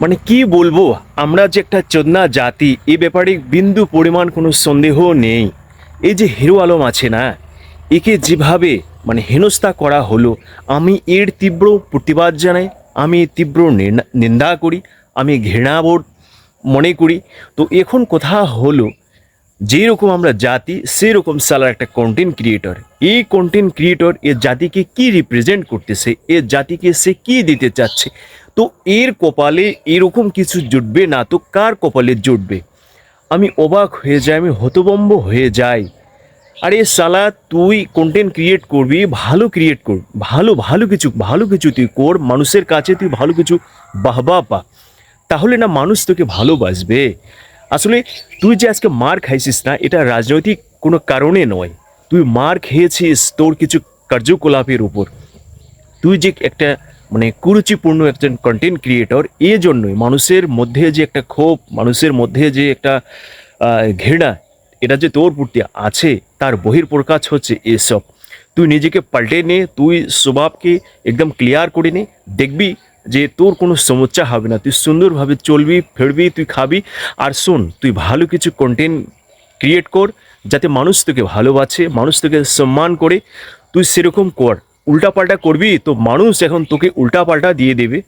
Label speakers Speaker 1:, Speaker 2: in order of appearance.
Speaker 1: মানে কি বলব, আমরা যে একটা চোদনা জাতি, এ ব্যাপারে বিন্দু পরিমাণ কোনো সন্দেহ নেই। এই যে হিরো আলম আছে না, একে যেভাবে মানে হেনস্থা করা হলো, আমি এর তীব্র প্রতিবাদ জানাই, আমি তীব্র নিন্দা- করি, আমি ঘৃণাবোধ মনে করি। তো এখন কথা হলো? যেরকম আমরা জাতি, সেরকম সালার একটা কন্টেন্ট ক্রিয়েটর এই কন্টেন্ট ক্রিয়েটর এর জাতিকে কি রিপ্রেজেন্ট করতেছে এর জাতিকে সে কি দিতে চাচ্ছে? তো এর কপালে এরকম কিছু জুটবে না, তো কার কপালে জুটবে? আমি অবাক হয়ে যাই, আমি হতবম্ব হয়ে যাই। আরে সালা, তুই কন্টেন্ট ক্রিয়েট করবি, ভালো ক্রিয়েট কর, ভালো ভালো কিছু ভালো কিছু তুই কর, মানুষের কাছে তুই ভালো কিছু বাহবা পা। তাহলে না মানুষ তোকে ভালোবাসবে? আসলে তুই যে আজকে মার খাইছিস না, এটা রাজনৈতিক কোনো কারণে নয়। তুই মার খেয়েছিস তোর কিছু কার্যকলাপের উপর। তুই যে একটা মানে কুরুচিপূর্ণ একজন কন্টেন্ট ক্রিয়েটর এই জন্যই মানুষের মধ্যে যে একটা ক্ষোভ, মানুষের মধ্যে যে একটা ঘৃণা, এটা যে তোর প্রতি আছে, তার বহির্প্রকাশ হচ্ছে এসব। তুই নিজেকে পাল্টে নে, তুই স্বভাবকে একদম ক্লিয়ার করে নে, দেখবি যে তোর কোনো সমস্যা হবে না। তুই সুন্দরভাবে চলবি, ফিরবি, তুই খাবি। আর শোন, তুই ভালো কিছু কন্টেন্ট ক্রিয়েট কর, যাতে মানুষ তোকে ভালোবাসে, মানুষ তোকে সম্মান করে। তুই সেরকম কর। উল্টাপাল্টা করবি তো মানুষ এখন তোকে উল্টাপাল্টা দিয়ে দেবে।